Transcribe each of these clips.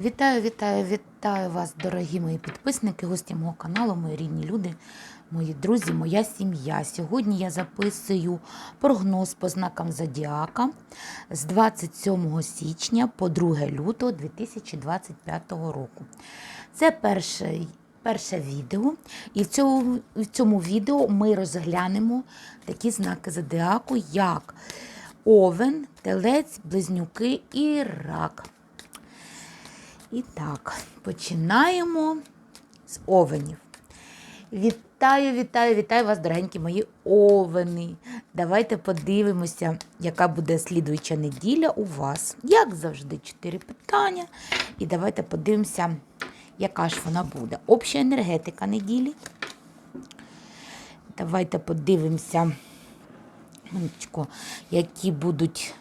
Вітаю, вітаю, вітаю вас, дорогі мої підписники, гості мого каналу, мої рідні люди, мої друзі, моя сім'я. Сьогодні я записую прогноз по знакам Зодіака з 27 січня по 2 лютого 2025 року. Це перший. Перше відео, і в цьому, в цьому відео ми розглянемо такі знаки зодіаку, як овен, телець, близнюки і рак. І так, починаємо з овенів. Вітаю, вітаю, вітаю вас, дорогенькі мої овени. Давайте подивимося, яка буде слідуюча неділя у вас. Як завжди, чотири питання. І давайте подивимося, яка ж вона буде. Обща енергетика неділі. Давайте подивимося, які будуть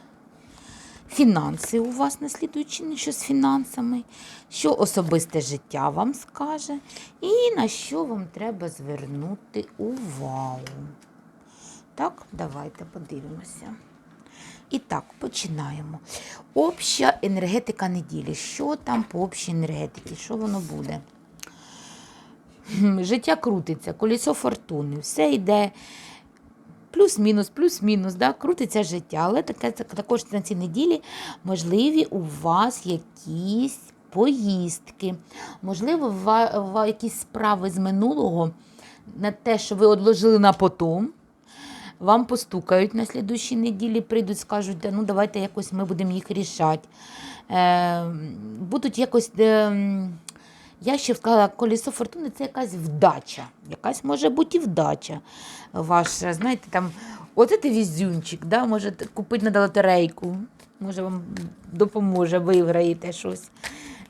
фінанси у вас на слідуючий, що з фінансами, що особисте життя вам скаже, і на що вам треба звернути увагу. Так, давайте подивимося. І так, починаємо. Обща енергетика неділі. Що там по общій енергетиці? Що воно буде? Життя крутиться, колесо фортуни, все йде плюс-мінус, плюс-мінус, да, крутиться життя. Але таке, також на цій неділі можливі у вас якісь поїздки, можливо, ва, ва, якісь справи з минулого на те, що ви одложили на потом. Вам постукають на слідущій неділі, прийдуть, скажуть, «Да, ну давайте якось ми будемо їх рішати. Е, будуть якось. Е, я ще сказала, колесо фортуни це якась вдача. Якась може бути і вдача ваша. Знаєте, там, оце ти візюнчик, да? може купити на лотерейку, може вам допоможе, виграєте щось.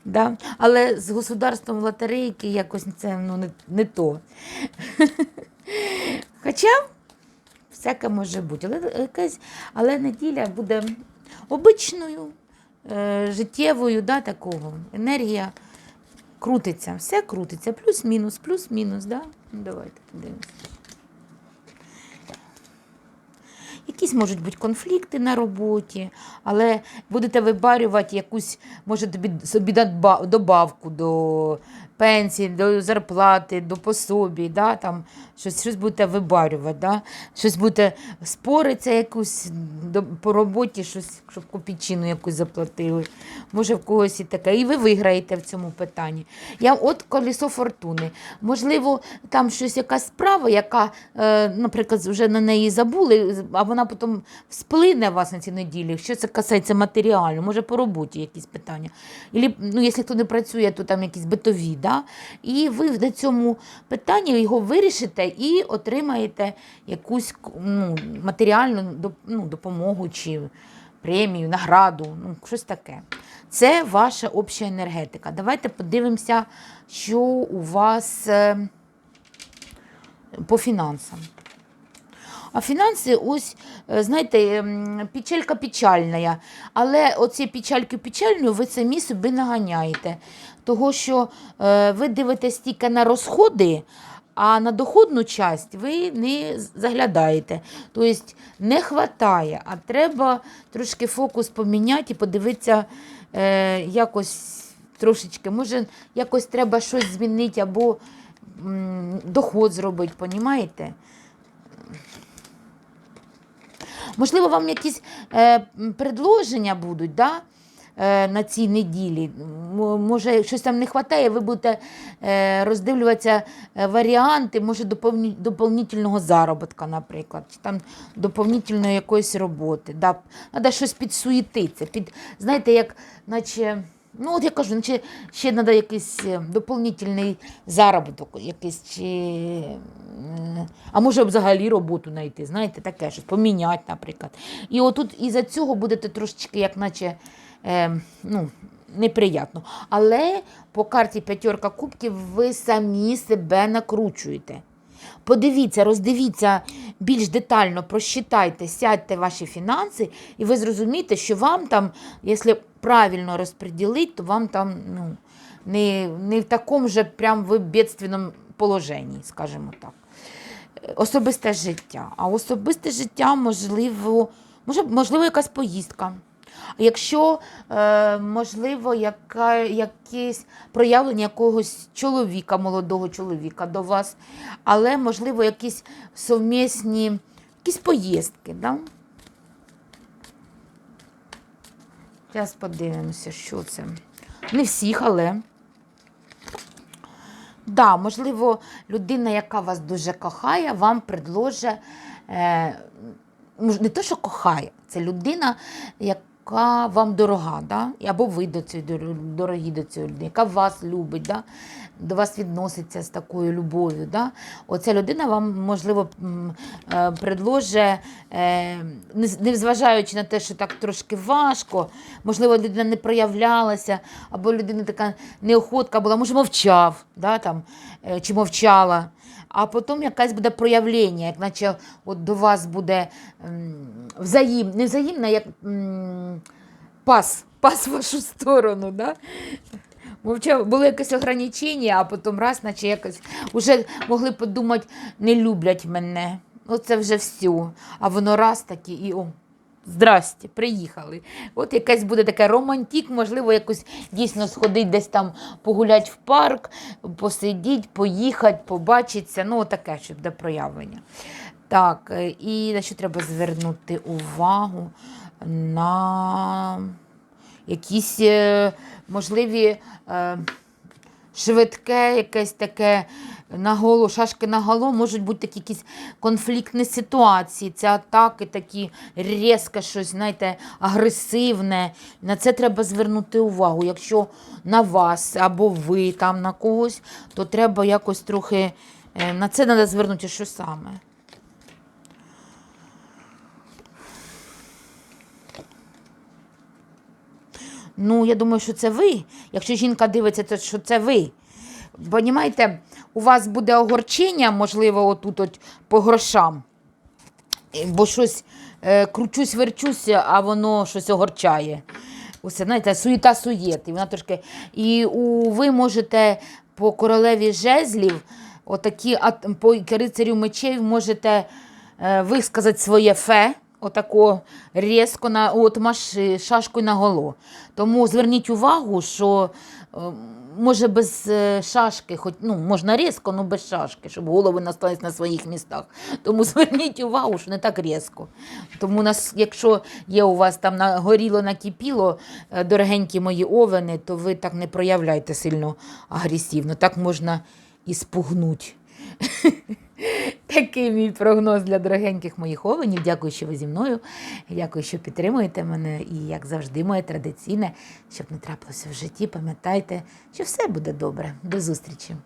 Да? Але з государством лотерейки якось це ну, не, не то. Хоча всяке може бути. Але, якась, але неділя буде обичною, е, життєвою, да, такого. енергія крутиться, все крутиться, плюс-мінус, плюс-мінус, да? Ну, давайте подивимося. Якісь можуть бути конфлікти на роботі, але будете вибарювати якусь, може, тобі собі добавку до пенсії, до зарплати, до пособі, да? Там, щось, щось будете вибарювати, да? щось будете спориться якусь до, по роботі, щось, щоб копійчину якусь заплатили. Може, в когось і таке. І ви виграєте в цьому питанні. Я, от колесо фортуни. Можливо, там щось якась справа, яка, е, наприклад, вже на неї забули, а вона потім всплине вас на цій неділі. Що це касається матеріалу, може по роботі якісь питання. Ілі, ну, якщо хто не працює, то там якісь битові. Да? І ви на цьому питанні його вирішите і отримаєте якусь ну, матеріальну ну, допомогу чи премію, награду, ну, щось таке. Це ваша обща енергетика. Давайте подивимося, що у вас е, по фінансам. А фінанси, ось, е, знаєте, печалька печальна. Але оці печальки печальною ви самі собі наганяєте. Того, що е, ви дивитесь тільки на розходи, а на доходну часть ви не заглядаєте. Тобто не вистачає, а треба трошки фокус поміняти і подивитися е, якось трошечки. Може, якось треба щось змінити або доход зробити, понімаєте? Можливо, вам якісь е, предложення будуть да, на цій неділі. Може, щось там не вистачає, ви будете е, роздивлюватися е, варіанти, може, доповнительного заробітка, наприклад, чи там доповнительної якоїсь роботи. Да. Треба щось підсуєтитися. Під, знаєте, як наче. Ну, от я кажу, наче ще треба якийсь е, доповнительний заробіток, якийсь чи. е, А може взагалі роботу знайти, знаєте, таке щось, поміняти, наприклад. І отут із-за цього будете трошечки, як наче, е, ну, неприятно. Але по карті п'ятерка кубків ви самі себе накручуєте. Подивіться, роздивіться більш детально, просчитайте, сядьте ваші фінанси, і ви зрозумієте, що вам там, якщо правильно розподілити, то вам там ну, не, не в такому же прям ви бедственному положенні, скажімо так. Особисте життя. А особисте життя, можливо, може, можливо, якась поїздка. Якщо, е, можливо, яка, якесь проявлення якогось чоловіка, молодого чоловіка до вас, але, можливо, якісь совмісні якісь поїздки. Да? Зараз подивимося, що це. Не всіх, але. Да, можливо, людина, яка вас дуже кохає, вам предложить, е, не те, що кохає, це людина, яка вам дорога, да? Або ви до цієї дорогі до цієї людини, яка вас любить, да? до вас відноситься з такою любов'ю. Да? Оця людина вам, можливо, е, предложить, е, незважаючи на те, що так трошки важко, можливо, людина не проявлялася, або людина така неохотка була, може, мовчав, да, там, е, чи мовчала. А потім якесь буде проявлення, як наче от до вас буде взаєм, не взаємне, як пас, пас в вашу сторону. Да? Мовчав, було якесь ограничення, а потім раз, наче якось вже могли подумати, не люблять мене. Оце вже все. А воно раз таки і о. Здрасте, приїхали. От якась буде така романтик, можливо, якось дійсно сходить десь там погулять в парк, посидіть, поїхати, побачитися. Ну, таке, щоб до проявлення. Так, е, і на що треба звернути увагу на якісь е, можливі е, швидке, якесь таке наголо, шашки на гало, можуть бути такі якісь конфліктні ситуації, це атаки такі різке, щось, знаєте, агресивне. На це треба звернути увагу. Якщо на вас або ви там на когось, то треба якось трохи е, на це треба звернути, що саме. Ну, я думаю, що це ви. Якщо жінка дивиться, то що це ви. Понімаєте, у вас буде огорчення, можливо, отут от по грошам. Е, Бо щось е, кручусь, верчусь, а воно щось огорчає. Усе, знаєте, суєта суєт. І вона трошки. І у, ви можете по королеві жезлів, отакі, по рицарю мечей можете е, висказати своє фе. Отако різко на от маш, шашкою на голо. Тому зверніть увагу, що е, може без е, шашки, хоч ну можна різко, але без шашки, щоб голови настались на своїх містах. Тому зверніть увагу, що не так різко. Тому нас, якщо є у вас там нагоріло, накипіло, е, дорогенькі мої овени, то ви так не проявляйте сильно агресивно. Так можна і спугнути. Такий мій прогноз для дорогеньких моїх овенів. Дякую, що ви зі мною. Дякую, що підтримуєте мене. І, як завжди, моє традиційне, щоб не трапилося в житті, пам'ятайте, що все буде добре. До зустрічі.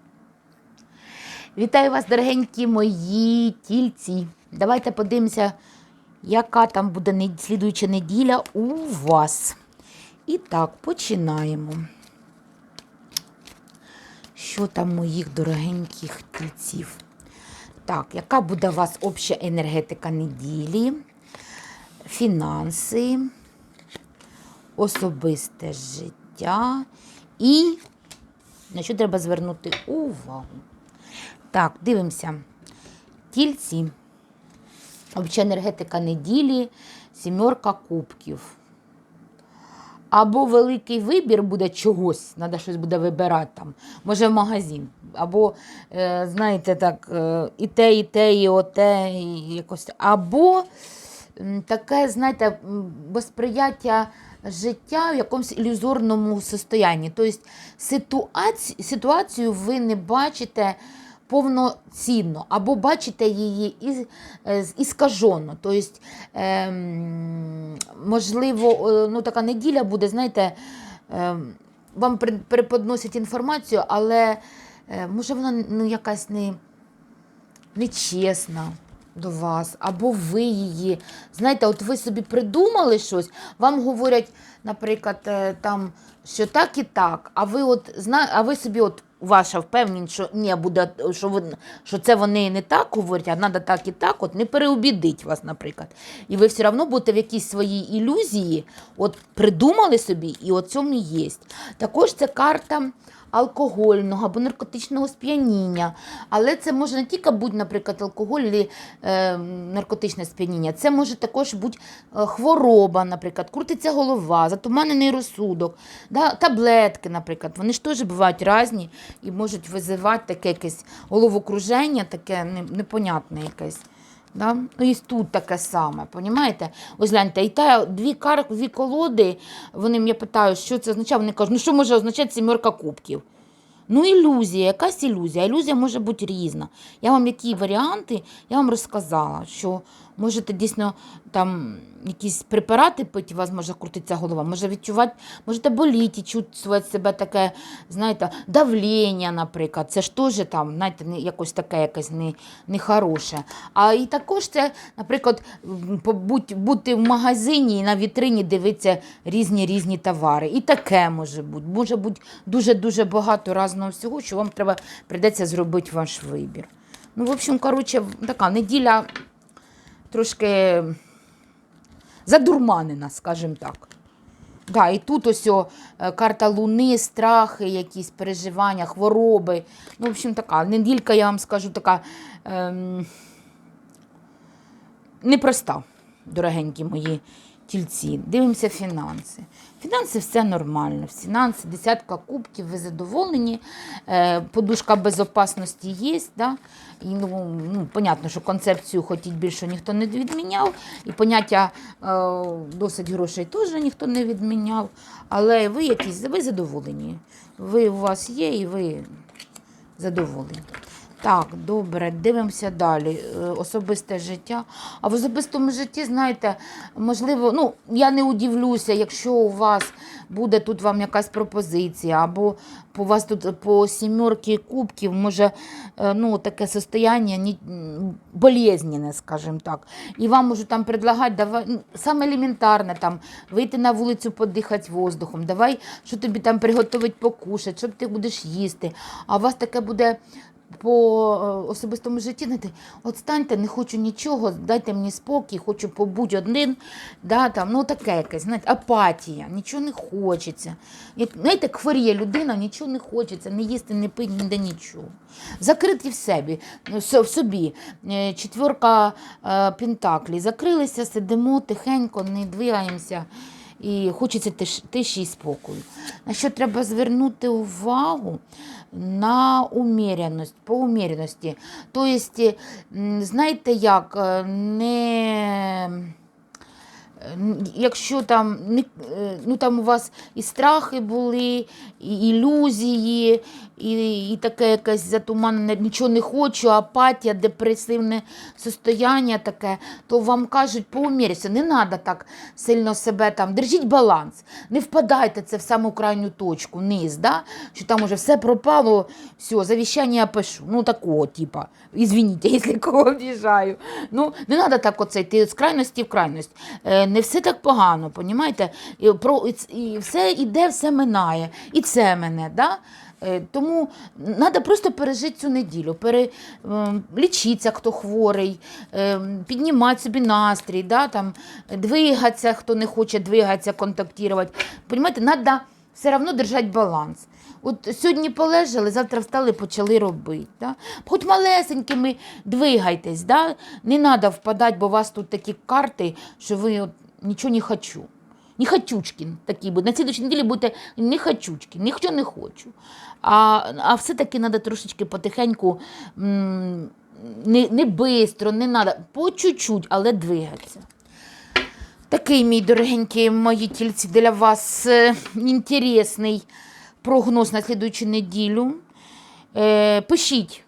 Вітаю вас, дорогенькі мої тільці. Давайте подивимося, яка там буде слідуюча неділя у вас. І так, починаємо. Що там моїх дорогеньких тільців? Так, яка буде у вас обща енергетика неділі, фінанси, особисте життя і на що треба звернути увагу? Так, дивимося. Тільці. Обща енергетика неділі, сімерка кубків. Або великий вибір буде чогось, треба щось буде вибирати там, може в магазин. Або, е, знаєте, так, е, і те, і те, і оте, і якось. Або таке, знаєте, безприяття життя в якомусь ілюзорному состоянні. Тобто ситуацію ви не бачите повноцінно, або бачите її е, іскажено. Тобто, ем, можливо, е, ну, така неділя буде, знаєте, ем, вам преподносять інформацію, але е, може вона ну, якась не, нечесна до вас, або ви її. Знаєте, от ви собі придумали щось, вам говорять, наприклад, там, що так і так, а ви от а ви собі от ваша впевненість, що ні, буде, що, ви, що це вони не так говорять, а треба так і так, от не переобідить вас, наприклад. І ви все одно будете в якійсь своїй ілюзії, от придумали собі, і от цьому є. Також це карта алкогольного або наркотичного сп'яніння. Але це може не тільки бути, наприклад, алкоголь і е, наркотичне сп'яніння, це може також бути е, хвороба, наприклад, крутиться голова, затуманений розсудок, да, таблетки, наприклад. Вони ж теж бувають різні і можуть визивати таке якесь головокруження, таке непонятне якесь. Да? Ну, і тут таке саме, понімаєте? Ось гляньте, і та дві кар, колоди, вони мене питають, що це означає. Вони кажуть, ну що може означати сімерка кубків? Ну, ілюзія, якась ілюзія. Ілюзія може бути різна. Я вам які варіанти, я вам розказала, що можете дійсно там якісь препарати пити, у вас може крутитися голова, може відчувати, можете боліти, чувствувати себе таке, знаєте, давлення, наприклад. Це ж теж там, знаєте, не, якось таке якесь не, нехороше. А і також це, наприклад, побудь- бути в магазині і на вітрині дивитися різні різні товари. І таке може бути. Може бути дуже-дуже багато різного всього, що вам треба прийдеться зробити ваш вибір. Ну, в общем, коротше, така неділя трошки задурманена, скажімо так. Да, і тут ось о, е, карта Луни, страхи, якісь переживання, хвороби. Ну, в общем, така неділька, я вам скажу, така ем, непроста, дорогенькі мої тільці. Дивимося фінанси. Фінанси все нормально. Фінанси, десятка кубків, ви задоволені. Е, подушка безопасності є. Да? І, ну, ну, понятно, що концепцію хотіть більше ніхто не відміняв. І поняття е, досить грошей теж ніхто не відміняв. Але ви якісь ви задоволені. Ви у вас є і ви задоволені. Так, добре, дивимося далі. Е, Особисте життя. А в особистому житті, знаєте, можливо, ну, я не удивлюся, якщо у вас буде тут вам якась пропозиція, або у вас тут по сімерки кубків, може, е, ну, таке состояння болезненне, скажімо так. І вам можуть там предлагати, давай, ну, саме елементарне, там, вийти на вулицю, подихати воздухом, давай, що тобі там приготувати покушати, що ти будеш їсти. А у вас таке буде по е, особистому житті, знаєте, от станьте, не хочу нічого, дайте мені спокій, хочу побути один. Да, там, ну таке якесь, знаєте, апатія, нічого не хочеться. Як, знаєте, хворіє людина, нічого не хочеться, не їсти, не пити, ніде нічого. Закриті в собі, в собі. Е, Четверка е, пентаклі. Закрилися, сидимо тихенько, не двигаємося. І хочеться тиш, тиші і спокою. На що треба звернути увагу? На уміряність, по уміряності. Тобто, знаєте як, е, не. Якщо там, е, ну, там у вас і страхи були, і ілюзії, і, і таке якесь затуманене, нічого не хочу, апатія, депресивне состояння таке, то вам кажуть, поуміряйся, не треба так сильно себе там, держіть баланс, не впадайте це в саму крайню точку, низ, да? що там уже все пропало, все, завіщання я пишу, ну такого, типа, извините, якщо кого обіжаю. Ну, не треба так оце йти з крайності в крайність. Е, не все так погано, понімаєте? І, про, і, і все іде, все минає. І це мене. Да? Е, Тому треба просто пережити цю неділю, пере, ем, хто хворий, ем, піднімати собі настрій, да, там, двигатися, хто не хоче двигатися, контактувати. Понімаєте, треба все одно держати баланс. От сьогодні полежали, завтра встали, почали робити. Да? Хоч малесенькими двигайтесь, да? не треба впадати, бо у вас тут такі карти, що ви от, нічого не хочу. Не хочучкін такий буде. На слідчій неділі будете не хочучкін, ніхто не хочу. А, а все-таки треба трошечки потихеньку, не, не бистро, не треба, по чуть-чуть, але двигатися. Такий, мій дорогенький, мої тільці, для вас е, інтересний прогноз на слідуючу неділю. Е, пишіть,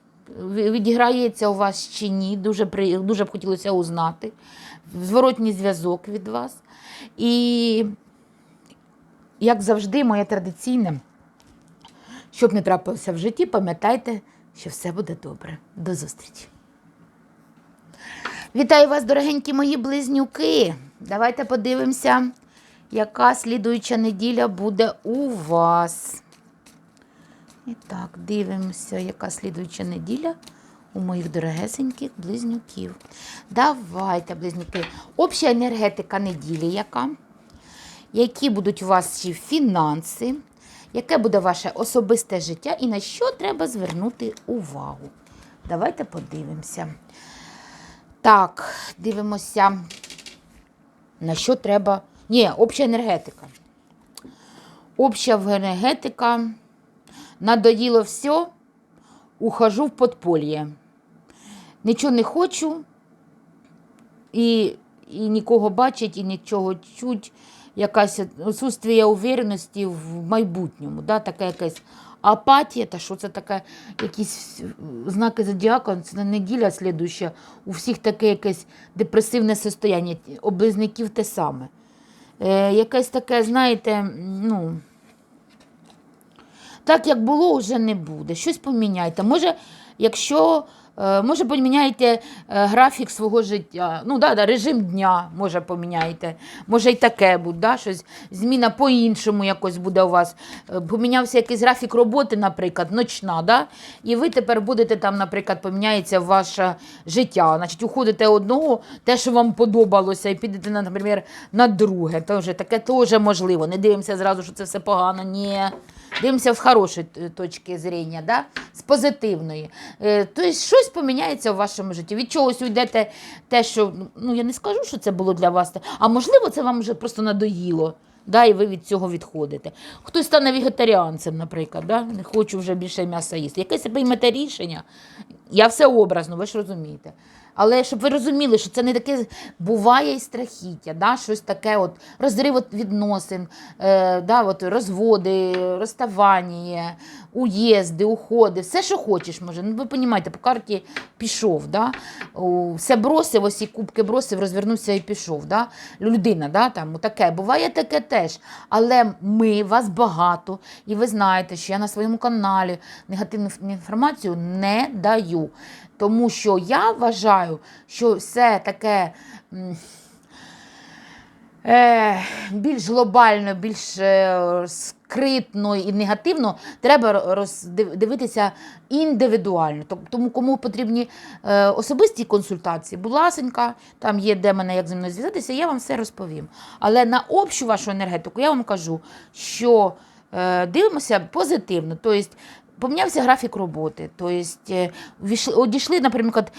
відіграється у вас чи ні. Дуже, дуже б хотілося узнати. Зворотній зв'язок від вас. І, як завжди, моє традиційне, щоб не трапилося в житті, пам'ятайте, що все буде добре. До зустрічі. Вітаю вас, дорогенькі мої близнюки. Давайте подивимося, яка слідуюча неділя буде у вас. І так, дивимося, яка слідуюча неділя у моїх дорогесеньких близнюків. Давайте, близнюки. Обща енергетика неділі яка? Які будуть у вас фінанси? Яке буде ваше особисте життя і на що треба звернути увагу? Давайте подивимося. Так, дивимося, на що треба. Ні, обща енергетика. Обща енергетика. Надоїло все, ухожу в подполье. Нічого не хочу і, і нікого бачить, і нічого чуть. Якась отсутствие увереності в майбутньому. Да? Така якась апатія, та що це таке, якісь знаки зодіака, це не неділя слідуюча, у всіх таке якесь депресивне состояння, у близнюків те саме. Е, якесь таке, знаєте, ну. Так, як було, вже не буде. Щось поміняйте. Може, якщо може поміняйте е, графік свого життя. Ну, да, да, режим дня, може, поміняйте. Може, і таке буде, да, щось, зміна по-іншому якось буде у вас. Е, Помінявся якийсь графік роботи, наприклад, ночна, да? і ви тепер будете там, наприклад, поміняється ваше життя. Значить, уходите одного, те, що вам подобалося, і підете, на, наприклад, на друге. Тож, таке теж можливо. Не дивимося зразу, що це все погано. Ні. Дивимося з хорошої точки зрення, да? з позитивної. Е, Тобто щось поміняється в вашому житті. Від чогось уйдете те, що ну я не скажу, що це було для вас, а можливо, це вам вже просто надоїло. Да, і ви від цього відходите. Хтось стане вегетаріанцем, наприклад, да? не хочу вже більше м'яса їсти. Якесь приймете рішення. Я все образно, ви ж розумієте. Але щоб ви розуміли, що це не таке буває і страхіття, да? щось таке, от, розрив відносин, е, да, от, розводи, розставання, уїзди, уходи, все, що хочеш, може. Ну, ви розумієте, по карті пішов, да? Все бросив, ось і кубки бросив, розвернувся і пішов. Да? Людина, да, там, таке. Буває таке теж. Але ми, вас багато, і ви знаєте, що я на своєму каналі негативну інформацію не даю. Тому що я вважаю, що все таке. е, більш глобально, більш е, скритно і негативно, треба роз, див- дивитися індивідуально. Тому кому потрібні е, особисті консультації, будь ласенька, там є де мене як зі мною зв'язатися, я вам все розповім. Але на общу вашу енергетику я вам кажу, що е, дивимося позитивно. Тобто, Помінявся графік роботи, тобто е, одійшли, наприклад,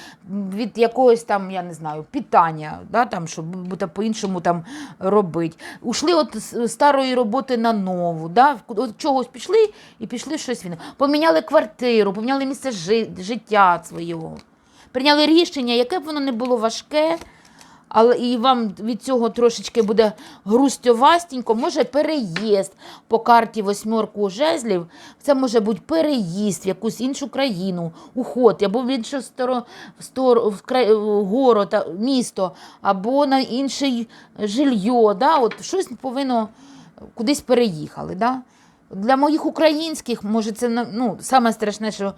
від якогось там, я не знаю, питання, да, там, щоб по-іншому там робити. Ушли від с- старої роботи на нову, да, от чогось пішли і пішли щось він. Поміняли квартиру, поміняли місце жи- життя свого. Прийняли рішення, яке б воно не було важке, але і вам від цього трошечки буде грустьовастенько, може переїзд по карті восьмерку жезлів. Це може бути переїзд в якусь іншу країну, уход, або в іншу сторону, в, край, город, місто, або на інше жилье. Да? От щось повинно кудись переїхали. Да? Для моїх українських, може, це ну, саме страшне, що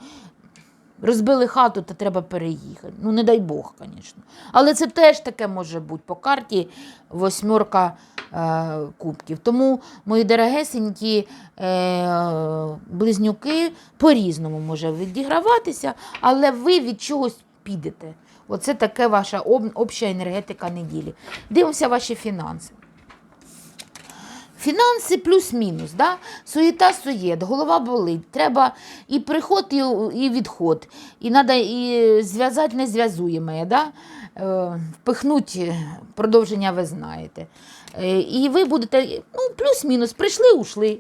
Розбили хату, то треба переїхати. Ну, не дай Бог, звісно. Але це теж таке може бути по карті восьмерка е, кубків. Тому, мої дорогесенькі е, близнюки по-різному може відіграватися, але ви від чогось підете. Оце таке ваша об, обща енергетика неділі. Дивимося ваші фінанси. Фінанси плюс-мінус, да? суєта суєт, голова болить. Треба і приход, і, і відход. І треба і зв'язати незв'язуєме, да? е, впихнути продовження ви знаєте. Е, і ви будете ну, плюс-мінус, прийшли, ушли.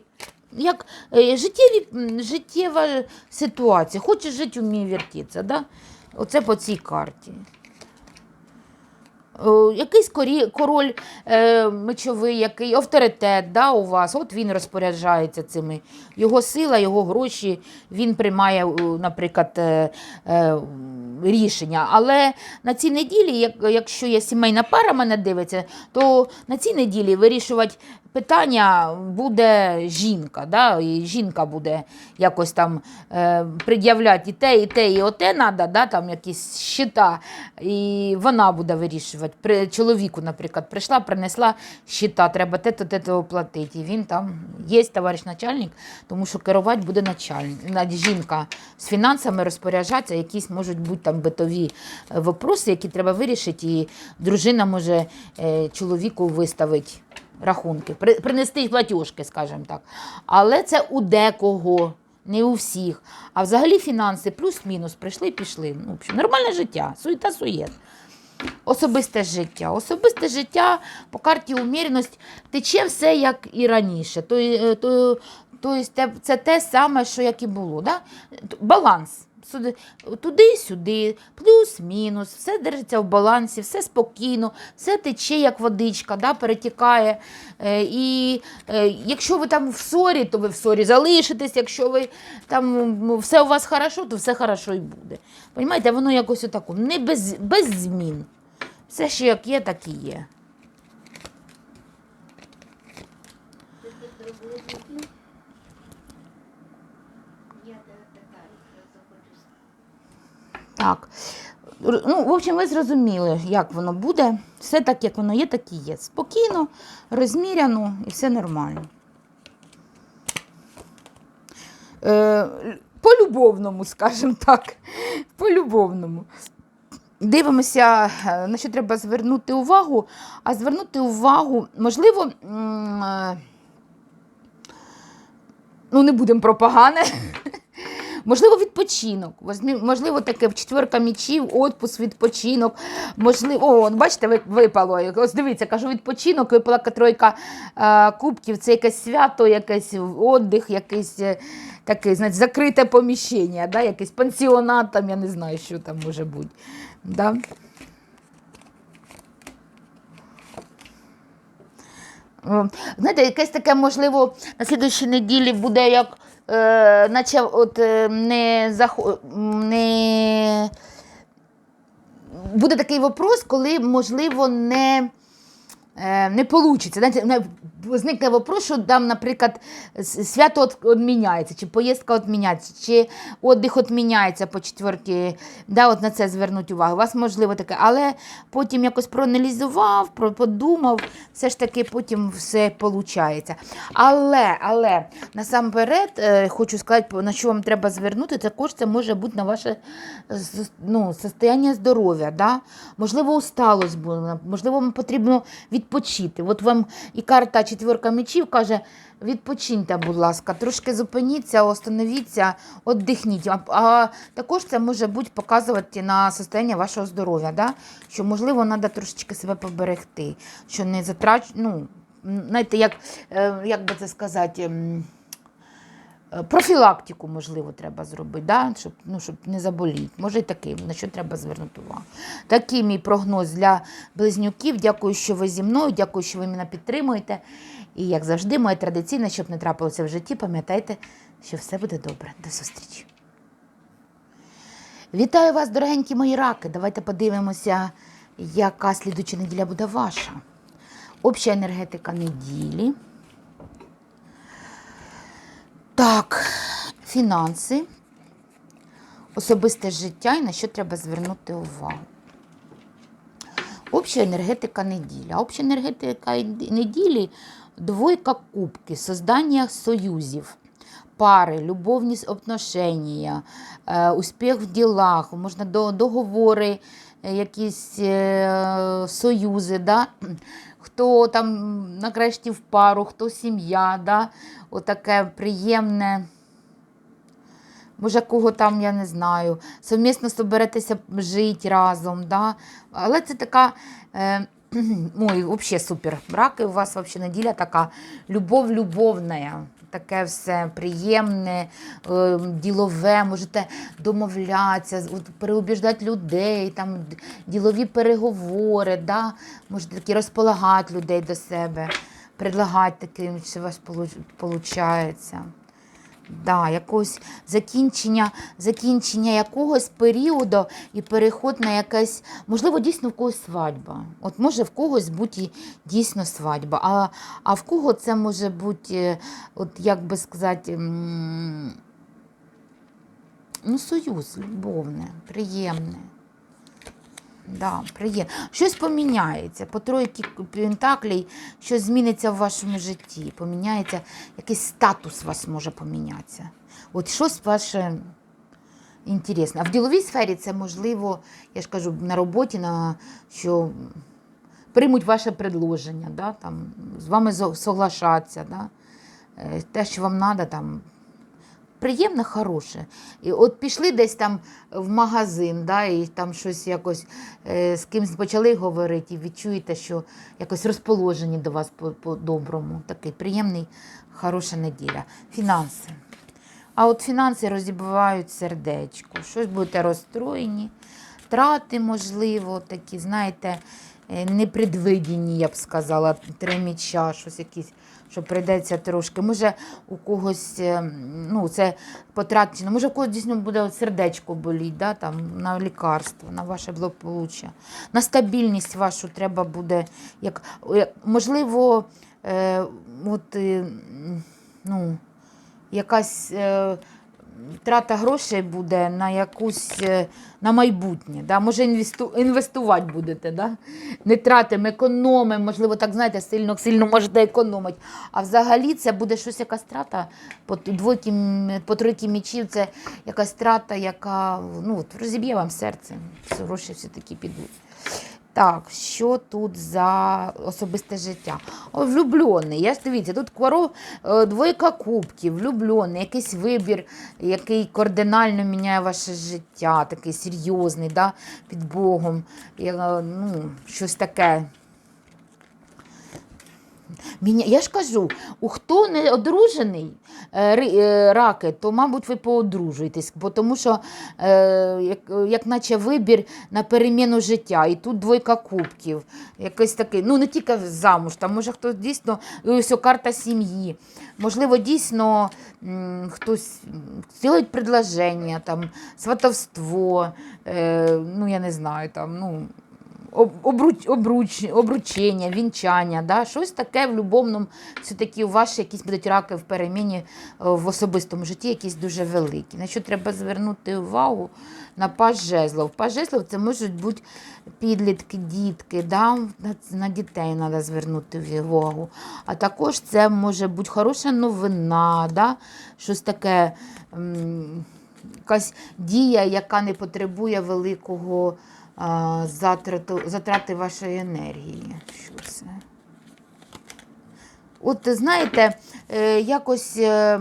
Як е, життєві, життєва ситуація. Хочеш жити, вмій вертітися. Да? Оце по цій карті. О, якийсь корі, король е, мечовий, який авторитет да, у вас, от він розпоряджається цими. Його сила, його гроші, він приймає, е, наприклад, е, е, рішення. Але на цій неділі, як, якщо є сімейна пара мене дивиться, то на цій неділі вирішувати питання буде жінка, да? і жінка буде якось там е, пред'являти і те, і те, і оте треба, да? там якісь щита, і вона буде вирішувати. При чоловіку, наприклад, прийшла, принесла щита, треба те-то, те-то оплатити. І він там є товариш начальник, тому що керувати буде начальник. Жінка з фінансами розпоряджатися, якісь можуть бути там битові е, вопроси, які треба вирішити, і дружина може е, чоловіку виставити рахунки, при- принести платіжки, скажімо так. Але це у декого. Не у всіх. А взагалі фінанси плюс-мінус прийшли, пішли. Ну, нормальне життя, суєта суєт. Особисте життя. Особисте життя по карті уміреність тече все як і раніше. То, е, то, то, це те саме, що як і було. Да? Баланс. Сюди- Туди-сюди, плюс-мінус, все держиться в балансі, все спокійно, все тече як водичка, да, перетікає. Е, і е, якщо ви там в ссорі, то ви в ссорі залишитесь. Якщо ви там все у вас хорошо, то все хорошо і буде. Понімаєте, воно якось отако, не без, без змін. Все, що як є, так і є. Так. Ну, в общем, ви зрозуміли, як воно буде. Все так, як воно є, так і є. Спокійно, розміряно і все нормально. Е, по-любовному, скажімо так. По-любовному. Дивимося, е, на що треба звернути увагу. А звернути увагу, можливо, е, ну не будемо про погане. Можливо, відпочинок. Можливо, таке четверка мічів, отпуск, відпочинок. Можливо, о, бачите, ви- випало. Ось дивіться, кажу, відпочинок, випала тройка е, кубків, це якесь свято, якийсь віддих, якийсь е, таке, знаєте, закрите поміщення, да? якийсь пансіонат, там, я не знаю, що там може бути. Да? Знаєте, якесь таке, можливо, на слідуючій неділі буде як, е, наче от е, не, заход, не буде такий вопрос, коли, можливо, не, е, не вийде. Зникне вопрос, що там, наприклад, свято відміняється, чи поїздка відміняється, чи віддих відміняється по четвертій. Да, от на це звернуть увагу. У вас можливо таке, але потім якось проаналізував, подумав, все ж таки потім все виходить. Але, але насамперед е, хочу сказати, на що вам треба звернути, також це може бути на ваше ну, состояння здоров'я. Да? Можливо, усталость була, можливо, вам потрібно відпочити. От вам і карта четверка мечів каже, відпочиньте, будь ласка, трошки зупиніться, остановіться, віддихніть. А, а також це може бути показувати на состояння вашого здоров'я, да? що, можливо, треба трошечки себе поберегти, що не затрач... ну, знаєте, як, е, як би це сказати, профілактику, можливо, треба зробити, да? щоб, ну, щоб не заболіти. Може і такий, на що треба звернути увагу. Такий мій прогноз для близнюків. Дякую, що ви зі мною, дякую, що ви мене підтримуєте. І, як завжди, моє традиційне, щоб не трапилося в житті, пам'ятайте, що все буде добре. До зустрічі. Вітаю вас, дорогенькі мої раки. Давайте подивимося, яка слідуча неділя буде ваша. Обща енергетика неділі. Так, фінанси, особисте життя і на що треба звернути увагу. Обща енергетика неділя. Обща енергетика неділі двойка кубки, создання союзів, пари, любовні отношення, е, успіх в ділах, можна договори, е, якісь е, союзи. Да? Хто там нарешті в пару, хто сім'я, да? отаке приємне. Може, кого там, я не знаю, совмісно соберетеся жити разом. Да? Але це така. Е, ой, взагалі супер. Браки у вас взагалі неділя така любов любовна. Таке все приємне, е, ділове, можете домовлятися, переубіждати людей, там ділові переговори, да? можете такі розполагати людей до себе, предлагати таким, що у вас виходить. Да, якогось закінчення, закінчення якогось періоду і переход на якесь, можливо, дійсно в когось свадьба. От може в когось бути дійсно свадьба. А, а в кого це може бути, е, от як би сказати, ну, союз любовне, приємне. Да, приємно. Щось поміняється. По тройки пентаклей щось зміниться в вашому житті. Поміняється, якийсь статус у вас може помінятися. От щось ваше інтересне. А в діловій сфері це можливо, я ж кажу, на роботі, на, що приймуть ваше предложення, да, там, з вами соглашаться. Да, Е, те, що вам треба, там, приємне, хороше. І от пішли десь там в магазин, да, і там щось якось е, з кимось почали говорити, і відчуєте, що якось розположені до вас по- по-доброму. Такий приємний, хороша неділя. Фінанси. А от фінанси розібивають сердечко. Щось будете розстроєні, трати, можливо, такі, знаєте, е, непредвидені, я б сказала, три міча, щось якісь, що прийдеться трошки. Може, у когось, е, ну, це потрачено, може, у когось дійсно буде сердечко боліть, да, там, на лікарство, на ваше благополуччя. На стабільність вашу треба буде, як, як можливо, е, от, е, ну, якась е, трата грошей буде на якусь е, на майбутнє. Да? Може, інвесту, інвестувати будете, да? не тратимо, економимо, можливо, так знаєте, сильно сильно можете економити. А взагалі це буде щось якась трата по двойки, по тройки мічів, це якась трата, яка ну, розіб'є вам серце. Гроші все-таки підуть. Так, що тут за особисте життя? О, влюблений. Я ж дивіться, тут кваро, е, двойка кубків, влюблений, якийсь вибір, який кардинально міняє ваше життя, такий серйозний, да, під Богом. Я, ну, щось таке. Я ж кажу, у хто не одружений е, е, раки, то, мабуть, ви поодружуєтесь, тому що е, як, як наче вибір на переміну життя. І тут двойка кубків. Якийсь такий, ну не тільки замуж, там може хтось дійсно, ось карта сім'ї. Можливо, дійсно хтось зробить предложення, там, сватовство, ну я не знаю, там, ну обруч, обруч, обручення, вінчання, да? щось таке в любовному, все-таки у вас якісь будуть раки в переміні е, в особистому житті, якісь дуже великі. На що треба звернути увагу на паж жезлов. Паж жезлов це можуть бути підлітки, дітки, да? на, дітей треба звернути увагу. А також це може бути хороша новина, да? щось таке. Якась дія, яка не потребує великого затрату, затрати вашої енергії. Що це? От знаєте, е, якось е,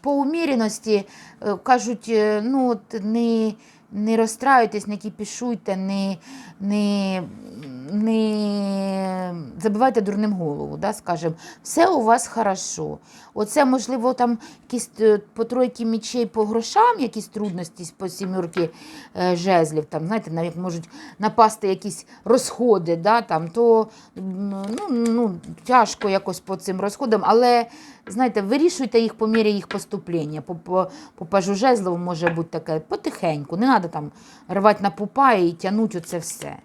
по уміряності е, кажуть, ну от не, не розстраюйтесь, не кіпішуйте, не, не, не забивайте дурним голову, да, скажем, все у вас хорошо. Оце, можливо, там якісь е, по тройки мічей по грошам, якісь трудності по сімірки е, жезлів, там, знаєте, навіть можуть напасти якісь розходи, да, там, то ну, ну, тяжко якось по цим розходам, але знаєте, вирішуйте їх по мірі їх поступлення. По, по, по пажу жезлову може бути таке потихеньку, не треба там рвати на пупа і тягнути оце все.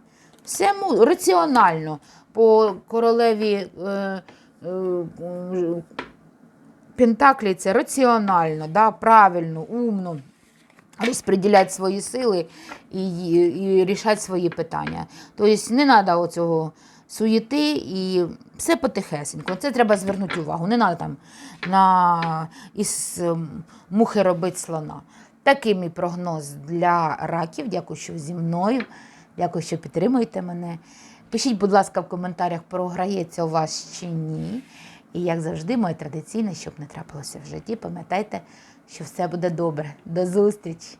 Все раціонально. По королеві е, е, Пентаклі це раціонально, да, правильно, умно. Розподіляти свої сили і, і рішати свої питання. Тобто не треба оцього суєти і все потихесенько. Це треба звернути увагу. Не треба там на із ем, мухи робити слона. Такий мій прогноз для раків. Дякую, що зі мною. Дякую, що підтримуєте мене. Пишіть, будь ласка, в коментарях, програється у вас чи ні. І як завжди, моє традиційне, щоб не трапилося в житті, пам'ятайте, що все буде добре. До зустрічі!